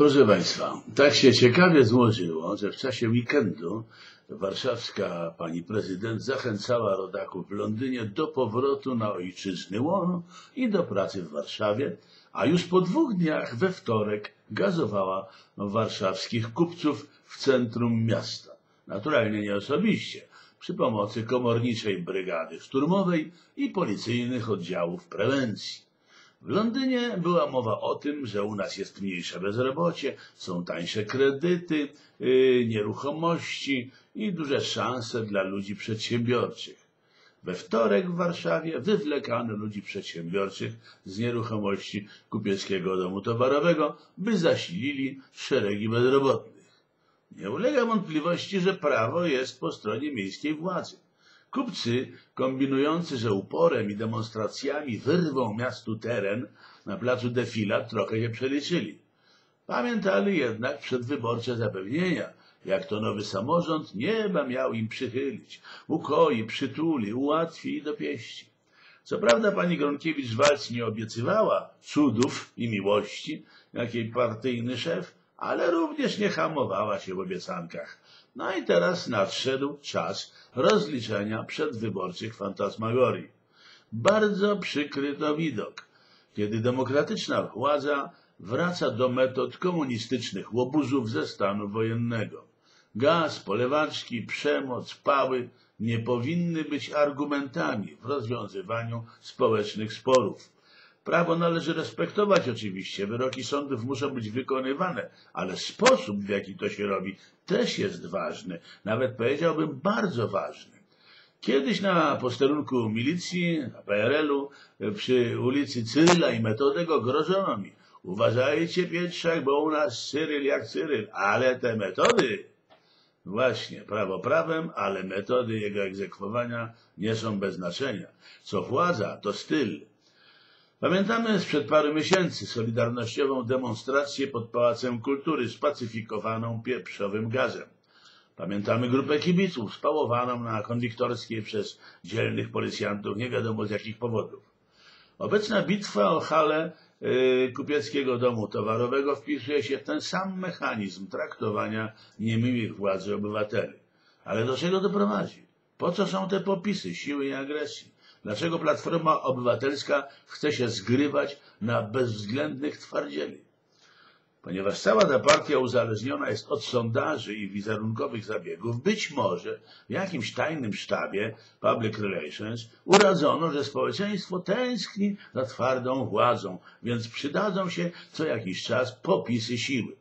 Proszę Państwa, tak się ciekawie złożyło, że w czasie weekendu warszawska pani prezydent zachęcała rodaków w Londynie do powrotu na ojczyzny łono i do pracy w Warszawie, a już po dwóch dniach we wtorek gazowała warszawskich kupców w centrum miasta. Naturalnie nie osobiście, przy pomocy komorniczej brygady szturmowej i policyjnych oddziałów prewencji. W Londynie była mowa o tym, że u nas jest mniejsze bezrobocie, są tańsze kredyty, yy, nieruchomości i duże szanse dla ludzi przedsiębiorczych. We wtorek w Warszawie wywlekano ludzi przedsiębiorczych z nieruchomości kupieckiego domu towarowego, by zasilili szeregi bezrobotnych. Nie ulega wątpliwości, że prawo jest po stronie miejskiej władzy. Kupcy, kombinujący, że uporem i demonstracjami wyrwą miastu teren na placu defilat, trochę się przeliczyli. Pamiętali jednak przedwyborcze zapewnienia, jak to nowy samorząd nieba miał im przychylić, ukoi, przytuli, ułatwi i dopieści. Co prawda pani Gronkiewicz-Walc nie obiecywała cudów i miłości, jak jej partyjny szef, ale również nie hamowała się w obiecankach. No i teraz nadszedł czas rozliczenia przedwyborczych fantasmagorii. Bardzo przykry to widok, kiedy demokratyczna władza wraca do metod komunistycznych łobuzów ze stanu wojennego. Gaz, polewaczki, przemoc, pały nie powinny być argumentami w rozwiązywaniu społecznych sporów. Prawo należy respektować oczywiście, wyroki sądów muszą być wykonywane, ale sposób, w jaki to się robi, też jest ważny, nawet powiedziałbym bardzo ważny. Kiedyś na posterunku milicji, na PRL-u, przy ulicy Cyryla i Metodego grożono mi. Uważajcie Pietrzak, bo u nas Cyryl jak Cyryl, ale te metody, właśnie, prawo prawem, ale metody jego egzekwowania nie są bez znaczenia. Co władza, to styl. Pamiętamy sprzed paru miesięcy solidarnościową demonstrację pod Pałacem Kultury spacyfikowaną pieprzowym gazem. Pamiętamy grupę kibiców spałowaną na konduktorskiej przez dzielnych policjantów nie wiadomo z jakich powodów. Obecna bitwa o halę yy, kupieckiego domu towarowego wpisuje się w ten sam mechanizm traktowania niemiłych władzy obywateli. Ale do czego to prowadzi? Po co są te popisy siły i agresji? Dlaczego Platforma Obywatelska chce się zgrywać na bezwzględnych twardzieli? Ponieważ cała ta partia uzależniona jest od sondaży i wizerunkowych zabiegów, być może w jakimś tajnym sztabie Public Relations uradzono, że społeczeństwo tęskni za twardą władzą, więc przydadzą się co jakiś czas popisy siły.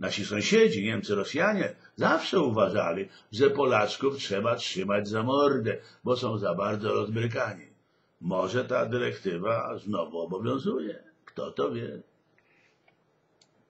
Nasi sąsiedzi, Niemcy, Rosjanie, zawsze uważali, że Polaczków trzeba trzymać za mordę, bo są za bardzo rozbrykani. Może ta dyrektywa znowu obowiązuje. Kto to wie?